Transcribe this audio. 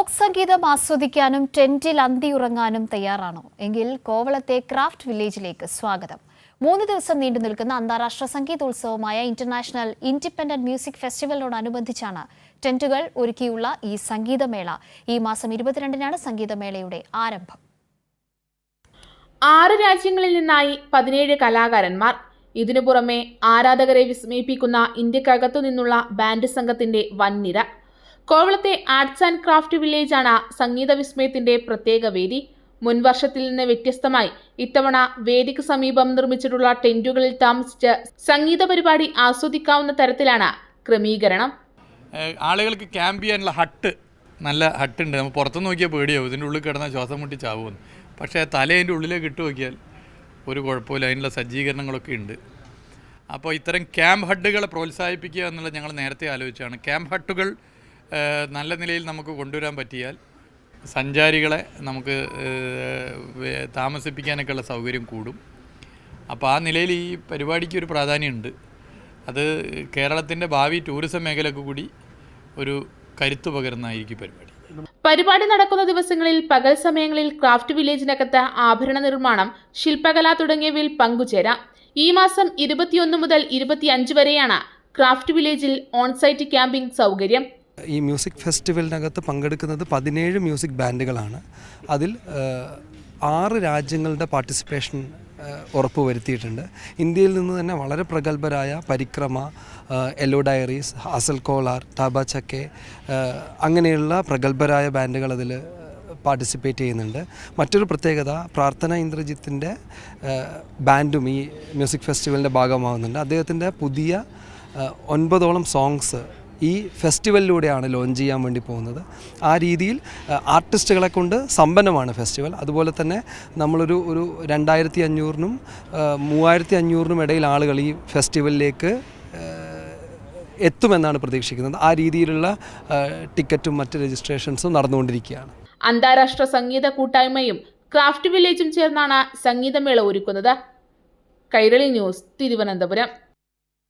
Folk സംഗീതം ആസ്വദിക്കാനും ടെന്റിൽ അന്തിയുറങ്ങാനും തയ്യാറാണോ? എങ്കിൽ കോവളത്തെ ക്രാഫ്റ്റ് വില്ലേജിലേക്ക് സ്വാഗതം. മൂന്ന് ദിവസം നീണ്ടു നിൽക്കുന്ന അന്താരാഷ്ട്ര സംഗീതോത്സവമായ ഇന്റർനാഷണൽ ഇൻഡിപെൻഡന്റ് മ്യൂസിക് ഫെസ്റ്റിവലിനോടനുബന്ധിച്ചാണ് ടെന്റുകൾ ഒരുക്കിയുള്ള ഈ സംഗീതമേള. ഈ മാസം ഇരുപത്തിരണ്ടിനാണ് സംഗീതമേളയുടെ ആരംഭം. ആറ് രാജ്യങ്ങളിൽ നിന്നായി പതിനേഴ് കലാകാരന്മാർ. ഇതിനു പുറമെ ആരാധകരെ വിസ്മയിപ്പിക്കുന്ന ഇന്ത്യക്കകത്തു നിന്നുള്ള ബാൻഡ് സംഘത്തിന്റെ വൻനിര. കോവളത്തെ ആർട്സ് ആൻഡ് ക്രാഫ്റ്റ് വില്ലേജാണ് സംഗീത വിസ്മയത്തിന്റെ പ്രത്യേക വേദി. മുൻവർഷത്തിൽ നിന്ന് വ്യത്യസ്തമായി ഇത്തവണ വേദിക്ക് സമീപം നിർമ്മിച്ചിട്ടുള്ള ടെന്റുകളിൽ താമസിച്ച് സംഗീത പരിപാടി ആസ്വദിക്കാവുന്ന തരത്തിലാണ് ക്രമീകരണം. ആളുകൾക്ക് ക്യാമ്പ് ചെയ്യാനുള്ള ഹട്ട് നല്ല ഹട്ടുണ്ട് നമ്മൾ പുറത്തു നോക്കിയാൽ പേടിയാവും. ഇതിന്റെ ഉള്ളിൽ കിടന്ന ശ്വാസം മുട്ടി ചാവുമെന്ന്. പക്ഷേ തലേന്റെ ഉള്ളിലേക്ക് ഇട്ട് നോക്കിയാൽ ഒരു കുഴപ്പമില്ല. അതിനുള്ള സജ്ജീകരണങ്ങളൊക്കെ ഉണ്ട്. അപ്പോൾ ഇത്തരം ക്യാമ്പ് ഹട്ടുകളെ പ്രോത്സാഹിപ്പിക്കുക എന്നുള്ളത് ഞങ്ങൾ നേരത്തെ ആലോചിച്ചാണ് ക്യാമ്പ് ഹട്ടുകൾ നല്ല നിലയിൽ നമുക്ക് കൊണ്ടുവരാൻ പറ്റിയാൽ സഞ്ചാരികളെ നമുക്ക് താമസിപ്പിക്കാനൊക്കെയുള്ള സൗകര്യം കൂടും. അപ്പോൾ ആ നിലയിൽ ഈ പരിപാടിക്ക് ഒരു പ്രാധാന്യമുണ്ട്. അത് കേരളത്തിന്റെ ഭാവി ടൂറിസം മേഖലക്ക് കൂടി ഒരു കരുത്ത് പകരുന്നതായിരിക്കും പരിപാടി. പരിപാടി നടക്കുന്ന ദിവസങ്ങളിൽ പകൽ സമയങ്ങളിൽ ക്രാഫ്റ്റ് വില്ലേജിനകത്ത് ആഭരണ നിർമ്മാണം ശില്പകല തുടങ്ങിയവയിൽ പങ്കുചേരാം. ഈ മാസം ഇരുപത്തിയൊന്ന് മുതൽ ഇരുപത്തിയഞ്ച് വരെയാണ് ക്രാഫ്റ്റ് വില്ലേജിൽ ഓൺസൈറ്റ് ക്യാമ്പിംഗ് സൗകര്യം. ഈ മ്യൂസിക് ഫെസ്റ്റിവലിനകത്ത് പങ്കെടുക്കുന്നത് പതിനേഴ് മ്യൂസിക് ബാൻഡുകളാണ്. അതിൽ ആറ് രാജ്യങ്ങളുടെ പാർട്ടിസിപ്പേഷൻ ഉറപ്പ് ഉറപ്പുവരുത്തിയിട്ടുണ്ട്. ഇന്ത്യയിൽ നിന്ന് തന്നെ വളരെ പ്രഗത്ഭരായ പരിക്രമ എല്ലോ ഡയറീസ് അസൽ കോളാർ ടാബ ചക്കെ അങ്ങനെയുള്ള പ്രഗത്ഭരായ ബാൻഡുകൾ അതിൽ പാർട്ടിസിപ്പേറ്റ് ചെയ്യുന്നുണ്ട്. മറ്റൊരു പ്രത്യേകത പ്രാർത്ഥന ഇന്ദ്രജിത്തിന്റെ ബാൻഡും ഈ മ്യൂസിക് ഫെസ്റ്റിവലിന്റെ ഭാഗമാകുന്നുണ്ട് അദ്ദേഹത്തിന്റെ പുതിയ ഒൻപതോളം സോങ്സ് ഈ ഫെസ്റ്റിവലിലൂടെയാണ് ലോഞ്ച് ചെയ്യാൻ വേണ്ടി പോകുന്നത്. ആ രീതിയിൽ ആർട്ടിസ്റ്റുകളെ കൊണ്ട് സമ്പന്നമാണ് ഫെസ്റ്റിവൽ. അതുപോലെ തന്നെ നമ്മളൊരു ഒരു രണ്ടായിരത്തി അഞ്ഞൂറിനും മൂവായിരത്തി അഞ്ഞൂറിനും ഇടയിൽ ആളുകൾ ഈ ഫെസ്റ്റിവലിലേക്ക് എത്തുമെന്നാണ് പ്രതീക്ഷിക്കുന്നത്. ആ രീതിയിലുള്ള ടിക്കറ്റും മറ്റ് രജിസ്ട്രേഷൻസും നടന്നുകൊണ്ടിരിക്കുകയാണ്. അന്താരാഷ്ട്ര സംഗീത കൂട്ടായ്മയും ക്രാഫ്റ്റ് വില്ലേജും ചേർന്നാണ് സംഗീതമേള ഒരുക്കുന്നത്. കൈരളി ന്യൂസ് തിരുവനന്തപുരം.